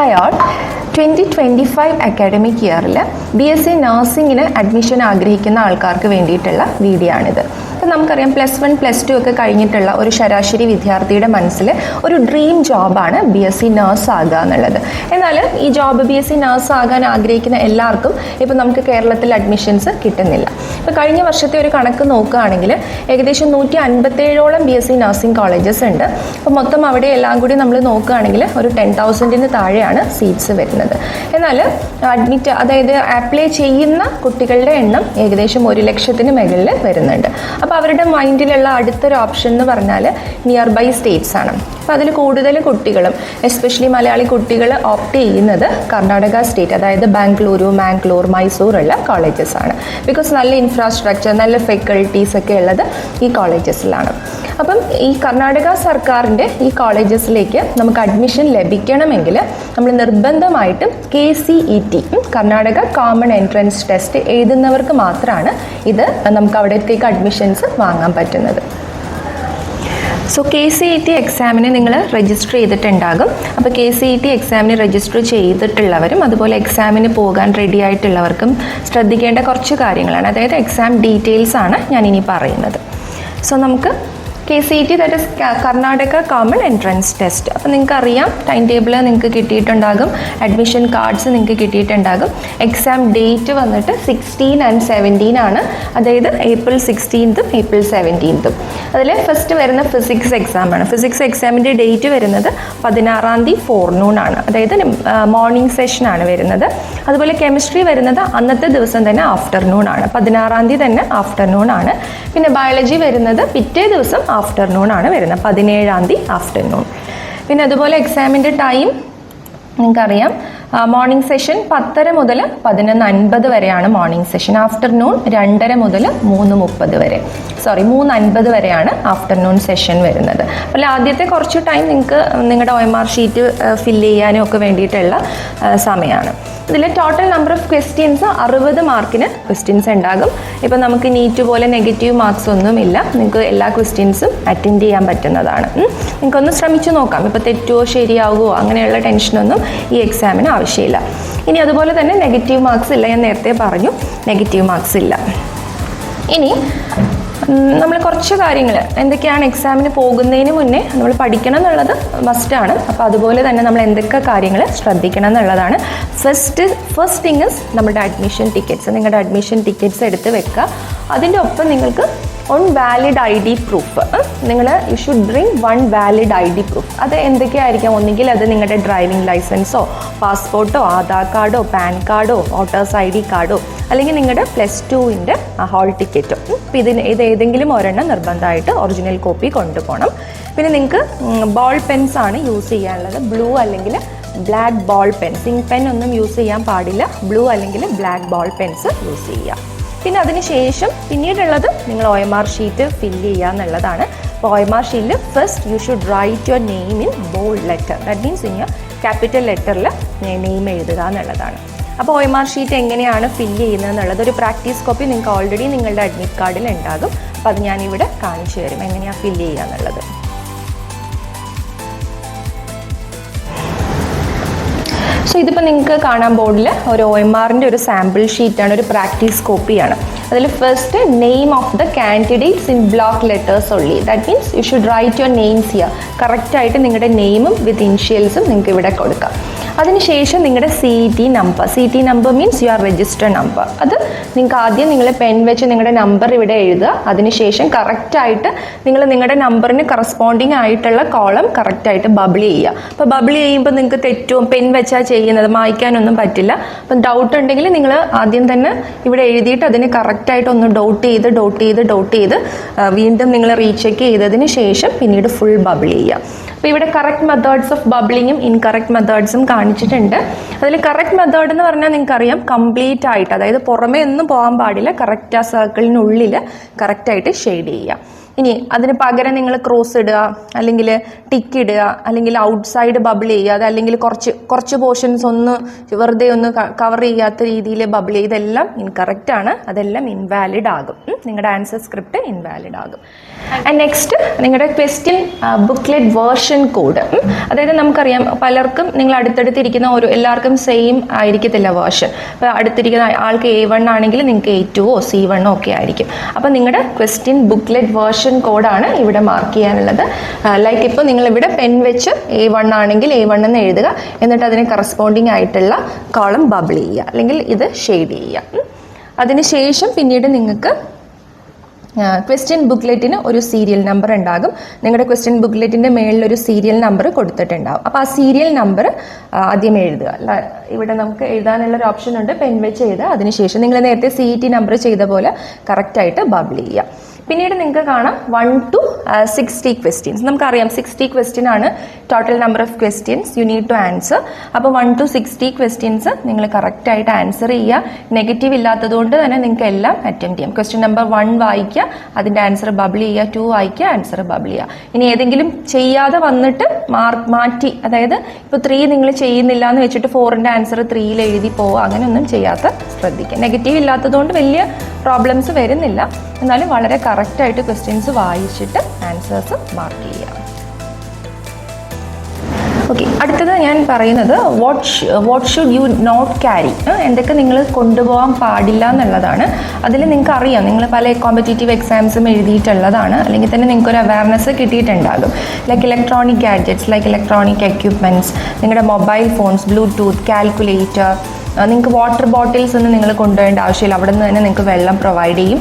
Hi all twenty twenty five academic ഇയറിൽ B S C നഴ്സിങ്ങിന് admission ആഗ്രഹിക്കുന്ന ആൾക്കാർക്ക് വേണ്ടിയിട്ടുള്ള വീഡിയോ ആണിത്. അപ്പം നമുക്കറിയാം പ്ലസ് വൺ പ്ലസ് ടു ഒക്കെ കഴിഞ്ഞിട്ടുള്ള ഒരു ശരാശരി വിദ്യാർത്ഥിയുടെ മനസ്സിൽ ഒരു ഡ്രീം ജോബാണ് ബി എസ് സി നേഴ്സ് ആകുക എന്നുള്ളത്. എന്നാൽ ഈ job B S C nurse ആകാൻ ആഗ്രഹിക്കുന്ന എല്ലാവർക്കും ഇപ്പം നമുക്ക് കേരളത്തിൽ അഡ്മിഷൻസ് കിട്ടുന്നില്ല. ഇപ്പോൾ കഴിഞ്ഞ വർഷത്തെ ഒരു കണക്ക് നോക്കുകയാണെങ്കിൽ ഏകദേശം നൂറ്റി അൻപത്തേഴോളം B S C nursing colleges ഉണ്ട്. അപ്പോൾ മൊത്തം അവിടെ എല്ലാം കൂടി നമ്മൾ നോക്കുകയാണെങ്കിൽ ഒരു ടെൻ തൗസൻഡിന് താഴെയാണ് സീറ്റ്സ് വരുന്നത്. എന്നാൽ അഡ്മിറ്റ് അതായത് അപ്ലൈ ചെയ്യുന്ന കുട്ടികളുടെ എണ്ണം ഏകദേശം ഒരു ലക്ഷത്തിന് മുകളിൽ വരുന്നുണ്ട്. അവരുടെ മൈൻഡിലുള്ള അടുത്തൊരു ഓപ്ഷൻ എന്ന് പറഞ്ഞാൽ നിയർ ബൈ സ്റ്റേറ്റ്സ് ആണ്. അപ്പോൾ അതിൽ കൂടുതൽ കുട്ടികളും എസ്പെഷ്യലി മലയാളി കുട്ടികൾ ഓപ്റ്റ് ചെയ്യുന്നത് കർണാടക സ്റ്റേറ്റ് അതായത് ബാംഗ്ലൂരു മാംഗ്ലൂർ മൈസൂർ ഉള്ള കോളേജസ് ആണ്. ബിക്കോസ് നല്ല ഇൻഫ്രാസ്ട്രക്ചർ നല്ല ഫെക്കൽറ്റീസ് ഒക്കെ ഉള്ളത് ഈ കോളേജസിലാണ് അപ്പം ഈ കർണാടക സർക്കാരിന്റെ ഈ കോളേജസിലേക്ക് നമുക്ക് അഡ്മിഷൻ ലഭിക്കണമെങ്കിൽ നമ്മൾ നിർബന്ധമായിട്ടും K C E T Karnataka common entrance test എഴുതുന്നവർക്ക് മാത്രമാണ് ഇത് നമുക്ക് അവിടത്തേക്ക് അഡ്മിഷൻസ് വാങ്ങാൻ പറ്റുന്നത്. So K C E T എക്സാമിന് നിങ്ങൾ രജിസ്റ്റർ ചെയ്തിട്ടുണ്ടാകും. അപ്പോൾ കെ സി ഇ ടി എക്സാമിന് രജിസ്റ്റർ ചെയ്തിട്ടുള്ളവരും അതുപോലെ എക്സാമിന് പോകാൻ റെഡി ആയിട്ടുള്ളവർക്കും ശ്രദ്ധിക്കേണ്ട കുറച്ച് കാര്യങ്ങളാണ്. അതായത് എക്സാം ഡീറ്റെയിൽസ് ആണ് ഞാൻ ഇനി പറയുന്നത്. സോ നമുക്ക് K C T that is Karnataka common entrance test അപ്പോൾ നിങ്ങൾക്ക് അറിയാം ടൈം ടേബിൾ നിങ്ങൾക്ക് കിട്ടിയിട്ടുണ്ടാകും അഡ്മിഷൻ കാർഡ്സ് നിങ്ങൾക്ക് കിട്ടിയിട്ടുണ്ടാകും. എക്സാം ഡേറ്റ് വന്നിട്ട് സിക്സ്റ്റീൻ ആൻഡ് സെവന്റീൻ ആണ്. അതായത് ഏപ്രിൽ സിക്സ്റ്റീൻത്തും ഏപ്രിൽ സെവന്റീൻത്തും അതിൽ ഫസ്റ്റ് വരുന്ന ഫിസിക്സ് എക്സാമാണ് ഫിസിക്സ് എക്സാമിന്റെ ഡേറ്റ് വരുന്നത് പതിനാറാം തീയതി ഫോർനൂൺ ആണ്. അതായത് മോർണിംഗ് സെഷൻ ആണ് വരുന്നത്. അതുപോലെ കെമിസ്ട്രി വരുന്നത് അന്നത്തെ ദിവസം തന്നെ ആഫ്റ്റർനൂൺ ആണ്. പതിനാറാം തീയതി തന്നെ ആഫ്റ്റർനൂൺ ആണ്. പിന്നെ ബയോളജി വരുന്നത് പിറ്റേ ദിവസം ആഫ്റ്റർനൂൺ ആണ് വരുന്നത്. പതിനേഴാം തീയതി ആഫ്റ്റർനൂൺ പിന്നെ അതുപോലെ എക്സാമിന്റെ ടൈം നിങ്ങൾക്കറിയാം. മോർണിംഗ് സെഷൻ പത്തര മുതൽ പതിനൊന്ന് അൻപത് വരെയാണ് മോർണിംഗ് സെഷൻ ആഫ്റ്റർനൂൺ രണ്ടര മുതൽ മൂന്ന് മുപ്പത് വരെ. സോറി മൂന്ന് അൻപത് വരെയാണ് ആഫ്റ്റർനൂൺ സെഷൻ വരുന്നത്. അപ്പോൾ ആദ്യത്തെ കുറച്ച് ടൈം നിങ്ങൾക്ക് നിങ്ങളുടെ O M R sheet fill ചെയ്യാനും ഒക്കെ വേണ്ടിയിട്ടുള്ള സമയമാണ് ഇതിൽ ടോട്ടൽ നമ്പർ ഓഫ് ക്വസ്റ്റ്യൻസ് അറുപത് മാർക്കിന് ക്വസ്റ്റ്യൻസ് ഉണ്ടാകും. ഇപ്പം നമുക്ക് നീറ്റ് പോലെ നെഗറ്റീവ് മാർക്സ് ഒന്നുമില്ല. നിങ്ങൾക്ക് എല്ലാ ക്വസ്റ്റ്യൻസും അറ്റൻഡ് ചെയ്യാൻ പറ്റുന്നതാണ്. നിങ്ങൾക്കൊന്ന് ശ്രമിച്ചു നോക്കാം. ഇപ്പോൾ തെറ്റുമോ ശരിയാവുമോ അങ്ങനെയുള്ള ടെൻഷനൊന്നും ഈ എക്സാമിന് ആവശ്യമില്ല. ഇനി അതുപോലെ തന്നെ നെഗറ്റീവ് മാർക്സ് ഇല്ല ഞാൻ നേരത്തെ പറഞ്ഞു. നെഗറ്റീവ് മാർക്സ് ഇല്ല. ഇനി നമ്മൾ കുറച്ച് കാര്യങ്ങൾ എന്തൊക്കെയാണ് എക്സാമിന് പോകുന്നതിന് മുന്നേ നമ്മൾ പഠിക്കണം എന്നുള്ളത് മസ്റ്റാണ് അപ്പോൾ അതുപോലെ തന്നെ നമ്മൾ എന്തൊക്കെ കാര്യങ്ങൾ ശ്രദ്ധിക്കണം എന്നുള്ളതാണ്. ഫസ്റ്റ് ഫസ്റ്റ് തിങ് നമ്മുടെ അഡ്മിഷൻ ടിക്കറ്റ്സ് നിങ്ങളുടെ അഡ്മിഷൻ ടിക്കറ്റ്സ് എടുത്ത് വെക്കുക. അതിന്റെ ഒപ്പം നിങ്ങൾക്ക് one valid I D proof നിങ്ങൾ you should bring one valid I D proof അത് എന്തൊക്കെയായിരിക്കാം? ഒന്നുകിൽ അത് നിങ്ങളുടെ ഡ്രൈവിംഗ് ലൈസൻസോ പാസ്പോർട്ടോ ആധാർ കാർഡോ പാൻ കാർഡോ വോട്ടേഴ്സ് ഐ ഡി കാർഡോ അല്ലെങ്കിൽ നിങ്ങളുടെ പ്ലസ് ടുവിന്റെ ഹാൾ ടിക്കറ്റോ ഇപ്പം ഇതിന് ഇത് ഏതെങ്കിലും ഒരെണ്ണം നിർബന്ധമായിട്ട് ഒറിജിനൽ കോപ്പി കൊണ്ടുപോകണം. പിന്നെ നിങ്ങൾക്ക് ബോൾ പെൻസ് ആണ് യൂസ് ചെയ്യാനുള്ളത്. ബ്ലൂ അല്ലെങ്കിൽ black ball pens ink pen ഒന്നും യൂസ് ചെയ്യാൻ പാടില്ല. ബ്ലൂ അല്ലെങ്കിൽ ബ്ലാക്ക് ബോൾ പെൻസ് യൂസ് ചെയ്യുക പിന്നെ അതിനുശേഷം പിന്നീടുള്ളത് നിങ്ങൾ O M R sheet fill ചെയ്യുക എന്നുള്ളതാണ്. അപ്പോൾ ഒ എം ആർ ഷീറ്റിൽ first you should write your name in bold letter that means in capital ലെറ്ററിൽ name എഴുതുക എന്നുള്ളതാണ്. അപ്പോൾ ഒ എം ആർ ഷീറ്റ് എങ്ങനെയാണ് ഫില്ല് ചെയ്യുന്നത് എന്നുള്ളത് ഒരു പ്രാക്ടീസ് കോപ്പി നിങ്ങൾക്ക് ഓൾറെഡി നിങ്ങളുടെ അഡ്മിറ്റ് കാർഡിൽ ഉണ്ടാകും. അപ്പോൾ അത് ഞാനിവിടെ കാണിച്ചു തരും. എങ്ങനെയാണ് ഫില്ല് ചെയ്യുക എന്നുള്ളത്. സോ ഇതിപ്പോൾ നിങ്ങൾക്ക് കാണാൻ ബോർഡിൽ ഒരു ഒ എം ആറിന്റെ ഒരു സാമ്പിൾ ഷീറ്റാണ് ഒരു പ്രാക്ടീസ് കോപ്പിയാണ് അതിൽ first name of the candidates in block letters only that means you should write your names here കറക്റ്റായിട്ട് നിങ്ങളുടെ നെയിമും വിത്ത് ഇൻഷ്യൽസും നിങ്ങൾക്ക് ഇവിടെ കൊടുക്കാം. അതിനുശേഷം നിങ്ങളുടെ C T number C T number means you are register number അത് നിങ്ങൾക്ക് ആദ്യം നിങ്ങൾ പെൻ വെച്ച് നിങ്ങളുടെ നമ്പർ ഇവിടെ എഴുതുക. അതിനുശേഷം കറക്റ്റായിട്ട് നിങ്ങൾ നിങ്ങളുടെ നമ്പറിന് കറസ്പോണ്ടിങ് ആയിട്ടുള്ള കോളം കറക്റ്റായിട്ട് ബബിൾ ചെയ്യുക. അപ്പോൾ ബബിൾ ചെയ്യുമ്പോൾ നിങ്ങൾക്ക് തെറ്റും പെൻ വെച്ചാൽ ചെയ്യുന്നത് മായ്ക്കാനൊന്നും പറ്റില്ല. അപ്പം ഡൗട്ട് ഉണ്ടെങ്കിൽ നിങ്ങൾ ആദ്യം തന്നെ ഇവിടെ എഴുതിയിട്ട് അതിന് കറക്റ്റായിട്ട് ഒന്ന് ഡൗട്ട് ചെയ്ത് ഡൗട്ട് ചെയ്ത് ഡൗട്ട് ചെയ്ത് വീണ്ടും നിങ്ങൾ റീചെക്ക് ചെയ്തതിന് ശേഷം പിന്നീട് ഫുൾ ബബിൾ ചെയ്യുക. അപ്പോൾ ഇവിടെ കറക്റ്റ് മെത്തേഡ്സ് ഓഫ് ബബിളിങ്ങും ഇൻകറക്റ്റ് മെത്തേഡ്സും കാണിച്ചിട്ടുണ്ട്. അതിൽ കറക്റ്റ് മെത്തേഡ് എന്ന് പറഞ്ഞാൽ നിങ്ങൾക്കറിയാം കംപ്ലീറ്റ് ആയിട്ട് അതായത് പുറമേ ഒന്നും പോകാൻ പാടില്ല കറക്റ്റ് ആ സർക്കിളിനുള്ളിൽ കറക്റ്റായിട്ട് ഷെയ്ഡ് ചെയ്യുക. ഇനി അതിന് പകരം നിങ്ങൾ ക്രോസ് ഇടുക അല്ലെങ്കിൽ ടിക്ക് ഇടുക അല്ലെങ്കിൽ ഔട്ട്സൈഡ് ബബിൾ ചെയ്യുക അത് അല്ലെങ്കിൽ കുറച്ച് കുറച്ച് പോർഷൻസ് ഒന്ന് വെറുതെ ഒന്ന് കവർ ചെയ്യാത്ത രീതിയിൽ ബബിൾ ചെയ്തെല്ലാം ഇൻകറക്റ്റ് ആണ്. അതെല്ലാം ഇൻവാലിഡ് ആകും. നിങ്ങളുടെ ആൻസർ സ്ക്രിപ്റ്റ് ഇൻവാലിഡ് ആകും. ആൻഡ് നെക്സ്റ്റ് നിങ്ങളുടെ ക്വസ്റ്റ്യൻ ബുക്ക്ലെറ്റ് വേർഷൻ കോഡ് അതായത് നമുക്കറിയാം പലർക്കും നിങ്ങൾ അടുത്തടുത്തിരിക്കുന്ന ഒരു എല്ലാവർക്കും സെയിം ആയിരിക്കത്തില്ല വേർഷൻ അപ്പോൾ അടുത്തിരിക്കുന്ന ആൾക്ക് എ വൺ ആണെങ്കിൽ നിങ്ങൾക്ക് എ ടുവോ സി വണ്ണോ ഒക്കെ ആയിരിക്കും. അപ്പോൾ നിങ്ങളുടെ ക്വസ്റ്റ്യൻ ബുക്ക്ലെറ്റ് വേർഷൻ കോഡാണ് ഇവിടെ മാർക്ക് ചെയ്യാനുള്ളത്. ലൈക്ക് ഇപ്പോൾ നിങ്ങൾ ഇവിടെ പെൻ വെച്ച് എ വൺ ആണെങ്കിൽ എ വൺ എന്ന് എഴുതുക. എന്നിട്ട് അതിന് കറസ്പോണ്ടിങ് ആയിട്ടുള്ള കോളം ബബിൾ ചെയ്യുക. അല്ലെങ്കിൽ ഇത് ഷെയ്ഡ് ചെയ്യുക. അതിനുശേഷം പിന്നീട് നിങ്ങൾക്ക് ക്വസ്റ്റ്യൻ ബുക്ക്ലെറ്റിന് ഒരു സീരിയൽ നമ്പർ ഉണ്ടാകും. നിങ്ങളുടെ ക്വസ്റ്റ്യൻ ബുക്ക്ലെറ്റിന്റെ മേളിൽ ഒരു സീരിയൽ നമ്പർ കൊടുത്തിട്ടുണ്ടാകും അപ്പോൾ ആ സീരിയൽ നമ്പർ ആദ്യം എഴുതുക. ഇവിടെ നമുക്ക് എഴുതാനുള്ള ഒരു ഓപ്ഷൻ ഉണ്ട്. പെൻ വെച്ച് എഴുതുക. അതിനുശേഷം നിങ്ങൾ നേരത്തെ സി നമ്പർ ചെയ്ത പോലെ കറക്റ്റായിട്ട് ബബിൾ ചെയ്യുക. പിന്നീട് നിങ്ങൾക്ക് കാണാം വൺ ടു സിക്സ്റ്റി ക്വസ്റ്റ്യൻസ് നമുക്കറിയാം സിക്സ്റ്റി ക്വസ്റ്റ്യൻ ആണ് total number of questions you need to answer അപ്പോൾ വൺ ടു സിക്സ്റ്റി ക്വസ്റ്റ്യൻസ് നിങ്ങൾ കറക്റ്റായിട്ട് ആൻസർ ചെയ്യുക. നെഗറ്റീവ് ഇല്ലാത്തതുകൊണ്ട് തന്നെ നിങ്ങൾക്ക് എല്ലാം അറ്റംപ്റ്റ് ചെയ്യാം. ക്വസ്റ്റ്യൻ നമ്പർ വൺ വായിക്കുക അതിന്റെ ആൻസർ ബബിൾ ചെയ്യുക ടു വായിക്കുക ആൻസർ ബബിൾ ചെയ്യുക. ഇനി ഏതെങ്കിലും ചെയ്യാതെ വന്നിട്ട് മാർക്ക് മാറ്റി അതായത് ഇപ്പോൾ ത്രീ നിങ്ങൾ ചെയ്യുന്നില്ല എന്ന് വെച്ചിട്ട് ഫോറിന്റെ ആൻസർ ത്രീയിൽ എഴുതി പോവുക. അങ്ങനെയൊന്നും ചെയ്യാത്ത ശ്രദ്ധിക്കുക. നെഗറ്റീവ് ഇല്ലാത്തതുകൊണ്ട് വലിയ പ്രോബ്ലംസ് വരുന്നില്ല. എന്നാലും വളരെ കറക്റ്റായിട്ട് ക്വസ്റ്റ്യൻസ് വായിച്ചിട്ട് ആൻസേഴ്സ് മാർക്ക് ചെയ്യാം ഓക്കെ അടുത്തത് ഞാൻ പറയുന്നത് what what should you not carry എന്തൊക്കെ നിങ്ങൾ കൊണ്ടുപോകാൻ പാടില്ല എന്നുള്ളതാണ്. അതിൽ നിങ്ങൾക്ക് അറിയാം നിങ്ങൾ പല കോമ്പറ്റേറ്റീവ് എക്സാംസും എഴുതിയിട്ടുള്ളതാണ്. അല്ലെങ്കിൽ തന്നെ നിങ്ങൾക്ക് ഒരു awareness കിട്ടിയിട്ടുണ്ടാകും. Like electronic gadgets like electronic equipments നിങ്ങളുടെ മൊബൈൽ ഫോൺസ് ബ്ലൂടൂത്ത് കാൽക്കുലേറ്റർ നിങ്ങൾക്ക് വാട്ടർ ബോട്ടിൽസ് ഒന്നും നിങ്ങൾ കൊണ്ടുപോകേണ്ട ആവശ്യമില്ല. അവിടെ നിന്ന് തന്നെ നിങ്ങൾക്ക് വെള്ളം പ്രൊവൈഡ് ചെയ്യും.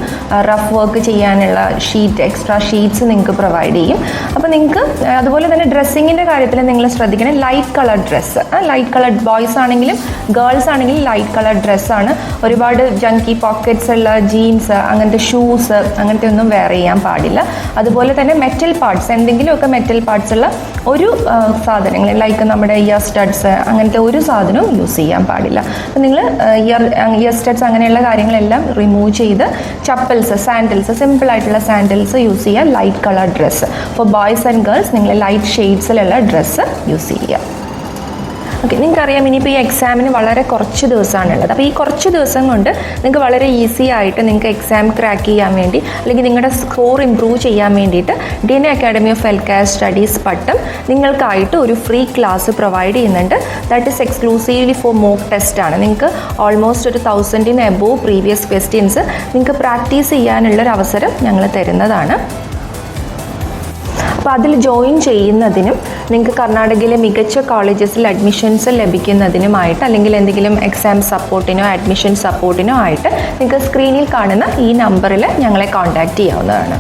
റഫ് വർക്ക് ചെയ്യാനുള്ള ഷീറ്റ് എക്സ്ട്രാ ഷീറ്റ്സ് നിങ്ങൾക്ക് പ്രൊവൈഡ് ചെയ്യും. അപ്പോൾ നിങ്ങൾക്ക് അതുപോലെ തന്നെ ഡ്രസ്സിങ്ങിന്റെ കാര്യത്തിൽ നിങ്ങൾ ശ്രദ്ധിക്കണം. Light colour dress light colour boys ആണെങ്കിലും ഗേൾസ് ആണെങ്കിലും ലൈറ്റ് കളർ ഡ്രസ്സാണ് ഒരുപാട് ജങ്കി പോക്കറ്റ്സ് ഉള്ള ജീൻസ് അങ്ങനത്തെ ഷൂസ് അങ്ങനത്തെ ഒന്നും വെയർ ചെയ്യാൻ പാടില്ല. അതുപോലെ തന്നെ മെറ്റൽ പാർട്സ് എന്തെങ്കിലുമൊക്കെ മെറ്റൽ പാർട്സ് ഉള്ള ഒരു സാധനങ്ങൾ ലൈക്ക് നമ്മുടെ ഇയർ സ്റ്റഡ്സ് അങ്ങനത്തെ ഒരു സാധനവും യൂസ് ചെയ്യാൻ പാടില്ല. അപ്പം നിങ്ങൾ ഇയർ ഇയർ സ്റ്റഡ്സ് അങ്ങനെയുള്ള കാര്യങ്ങളെല്ലാം റിമൂവ് ചെയ്ത് ചപ്പൽസ് സാൻഡിൽസ് സിമ്പിൾ ആയിട്ടുള്ള സാൻഡിൽസ് യൂസ് ചെയ്യുക. Light colour dress for boys and girls നിങ്ങൾ ലൈറ്റ് ഷെയ്ഡ്സിലുള്ള ഡ്രസ്സ് യൂസ് ചെയ്യുക. ഓക്കെ നിങ്ങൾക്കറിയാം ഇനിയിപ്പോൾ ഈ എക്സാമിന് വളരെ കുറച്ച് ദിവസമാണുള്ളത്. അപ്പോൾ ഈ കുറച്ച് ദിവസം കൊണ്ട് നിങ്ങൾക്ക് വളരെ ഈസി ആയിട്ട് നിങ്ങൾക്ക് എക്സാം ക്രാക്ക് ചെയ്യാൻ വേണ്ടി അല്ലെങ്കിൽ നിങ്ങളുടെ സ്കോർ ഇമ്പ്രൂവ് ചെയ്യാൻ വേണ്ടിയിട്ട് D N academy of health studies Pattom നിങ്ങൾക്കായിട്ട് ഒരു ഫ്രീ ക്ലാസ് പ്രൊവൈഡ് ചെയ്യുന്നുണ്ട്. That is exclusively for mock test ആണ്. നിങ്ങൾക്ക് ഓൾമോസ്റ്റ് ഒരു തൗസൻഡിന് എബോവ് പ്രീവിയസ് ക്വസ്റ്റ്യൻസ് നിങ്ങൾക്ക് പ്രാക്ടീസ് ചെയ്യാനുള്ള ഒരു അവസരം ഞങ്ങൾ തരുന്നതാണ്. അപ്പോൾ അതിൽ ജോയിൻ ചെയ്യുന്നതിനും നിങ്ങൾക്ക് കർണാടകയിലെ മികച്ച കോളേജസിൽ അഡ്മിഷൻസ് ലഭിക്കുന്നതിനുമായിട്ട് അല്ലെങ്കിൽ എന്തെങ്കിലും എക്സാം സപ്പോർട്ടിനോ അഡ്മിഷൻ സപ്പോർട്ടിനോ ആയിട്ട് നിങ്ങൾക്ക് സ്ക്രീനിൽ കാണുന്ന ഈ നമ്പറിൽ ഞങ്ങളെ കോൺടാക്റ്റ് ചെയ്യാവുന്നതാണ്.